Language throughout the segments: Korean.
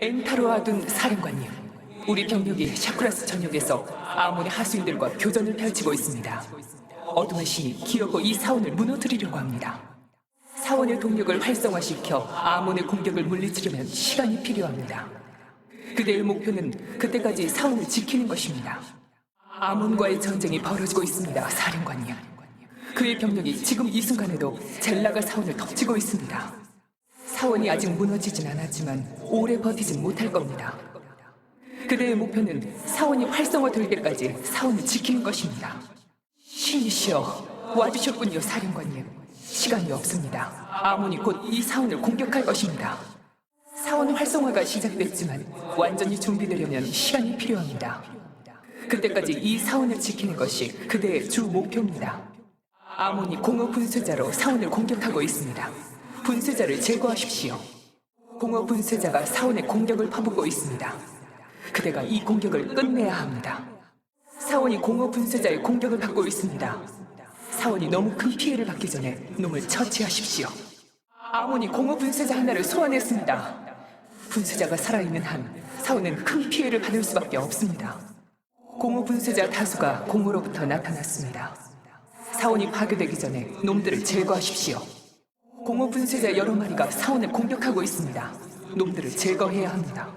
엔타로아둔 사령관님, 우리 병력이 샤크라스 전역에서 아몬의 하수인들과 교전을 펼치고 있습니다. 어둠의 신이 기어고 이 사원을 무너뜨리려고 합니다. 사원의 동력을 활성화시켜 아몬의 공격을 물리치려면 시간이 필요합니다. 그대의 목표는 그때까지 사원을 지키는 것입니다. 아몬과의 전쟁이 벌어지고 있습니다, 사령관님. 그의 병력이 지금 이 순간에도 젤라가 사원을 덮치고 있습니다. 사원이 아직 무너지진 않았지만 오래 버티진 못할 겁니다. 그대의 목표는 사원이 활성화될 때까지 사원을 지키는 것입니다. 신이시여, 와주셨군요, 사령관님. 시간이 없습니다. 아몬이 곧 이 사원을 공격할 것입니다. 사원 활성화가 시작됐지만 완전히 준비되려면 시간이 필요합니다. 그때까지 이 사원을 지키는 것이 그대의 주 목표입니다. 아몬이 공허 분쇄자로 사원을 공격하고 있습니다. 분쇄자를 제거하십시오. 공허 분쇄자가 사원의 공격을 퍼붓고 있습니다. 그대가 이 공격을 끝내야 합니다. 사원이 공허 분쇄자의 공격을 받고 있습니다. 사원이 너무 큰 피해를 받기 전에 놈을 처치하십시오. 아몬이 공허 분쇄자 하나를 소환했습니다. 분쇄자가 살아있는 한 사원은 큰 피해를 받을 수밖에 없습니다. 공허 분쇄자 다수가 공허로부터 나타났습니다. 사원이 파괴되기 전에 놈들을 제거하십시오. 공허 분쇄자 여러 마리가 사원을 공격하고 있습니다. 놈들을 제거해야 합니다.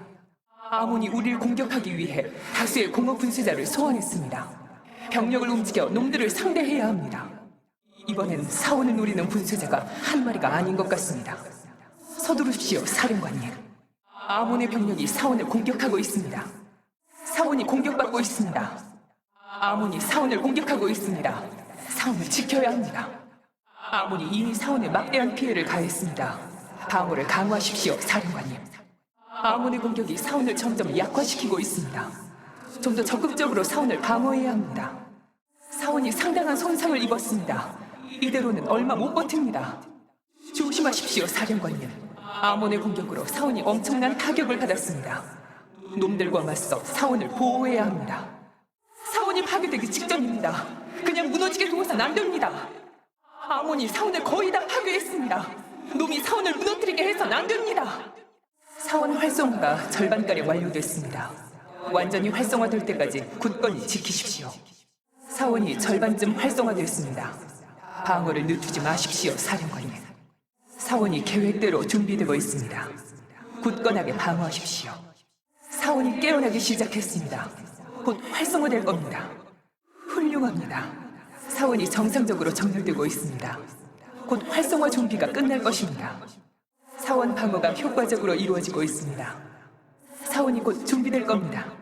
아몬이 우리를 공격하기 위해 다수의 공허 분쇄자를 소환했습니다. 병력을 움직여 놈들을 상대해야 합니다. 이번엔 사원을 노리는 분쇄자가 한 마리가 아닌 것 같습니다. 서두르십시오, 사령관님. 아몬의 병력이 사원을 공격하고 있습니다. 사원이 공격받고 있습니다. 아몬이 사원을 공격하고 있습니다. 사원을 지켜야 합니다. 아몬이 이미 사원에 막대한 피해를 가했습니다. 방어를 강화하십시오, 사령관님. 아몬의 공격이 사원을 점점 약화시키고 있습니다. 좀 더 적극적으로 사원을 방어해야 합니다. 사원이 상당한 손상을 입었습니다. 이대로는 얼마 못 버팁니다. 조심하십시오, 사령관님. 아몬의 공격으로 사원이 엄청난 타격을 받았습니다. 놈들과 맞서 사원을 보호해야 합니다. 사원이 파괴되기 직전입니다. 그냥 무너지게 두어선 안 됩니다. 아몬이 사원을 거의 다 파괴했습니다. 놈이 사원을 무너뜨리게 해선 안 됩니다. 사원 활성화가 절반가량 완료됐습니다. 완전히 활성화될 때까지 굳건히 지키십시오. 사원이 절반쯤 활성화됐습니다. 방어를 늦추지 마십시오, 사령관님. 사원이 계획대로 준비되고 있습니다. 굳건하게 방어하십시오. 사원이 깨어나기 시작했습니다. 곧 활성화될 겁니다. 훌륭합니다. 사원이 정상적으로 정렬되고 있습니다. 곧 활성화 준비가 끝날 것입니다. 사원 방어가 효과적으로 이루어지고 있습니다. 사원이 곧 준비될 겁니다.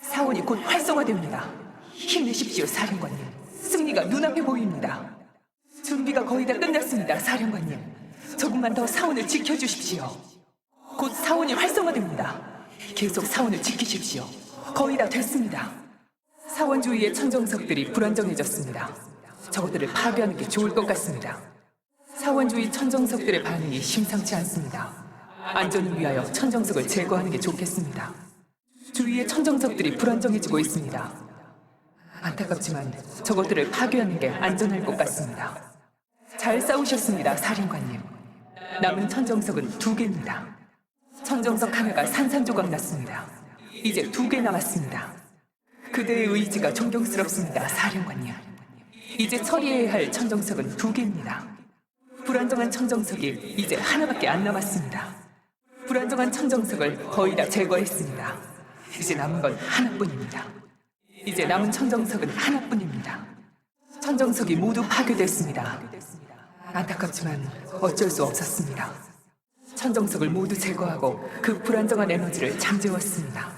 사원이 곧 활성화됩니다. 힘내십시오, 사령관님. 승리가 눈앞에 보입니다. 준비가 거의 다 끝났습니다, 사령관님. 조금만 더 사원을 지켜주십시오. 곧 사원이 활성화됩니다. 계속 사원을 지키십시오. 거의 다 됐습니다. 사원 주위의 천정석들이 불안정해졌습니다. 저것들을 파괴하는 게 좋을 것 같습니다. 사원 주위 천정석들의 반응이 심상치 않습니다. 안전을 위하여 천정석을 제거하는 게 좋겠습니다. 주위의 천정석들이 불안정해지고 있습니다. 안타깝지만 저것들을 파괴하는 게 안전할 것 같습니다. 잘 싸우셨습니다, 사령관님. 남은 천정석은 두 개입니다. 천정석 하나가 산산조각 났습니다. 이제 두 개 남았습니다. 그대의 의지가 존경스럽습니다, 사령관님. 이제 처리해야 할 천정석은 두 개입니다. 불안정한 천정석이 이제 하나밖에 안 남았습니다. 불안정한 천정석을 거의 다 제거했습니다. 이제 남은 건 하나뿐입니다. 이제 남은 천정석은 하나뿐입니다. 천정석이 모두 파괴됐습니다. 안타깝지만 어쩔 수 없었습니다. 천정석을 모두 제거하고 그 불안정한 에너지를 잠재웠습니다.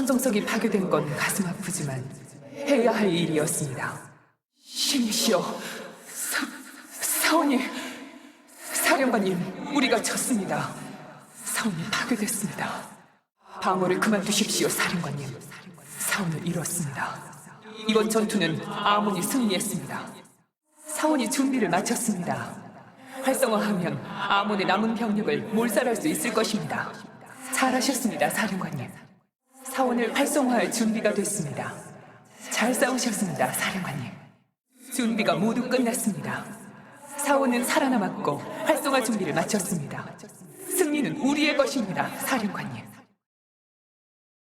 천정석이 파괴된 건 가슴 아프지만 해야 할 일이었습니다. 신이시여, 사, 사원이, 사령관님, 우리가 졌습니다. 사원이 파괴됐습니다. 방어를 그만두십시오, 사령관님. 사원을 잃었습니다. 이번 전투는 아몬이 승리했습니다. 사원이 준비를 마쳤습니다. 활성화하면 아몬의 남은 병력을 몰살할 수 있을 것입니다. 잘하셨습니다, 사령관님. 사원을 활성화할 준비가 됐습니다. 잘 싸우셨습니다, 사령관님. 준비가 모두 끝났습니다. 사원은 살아남았고 활성화 준비를 마쳤습니다. 승리 승리는 우리의 것입니다, 사령관님.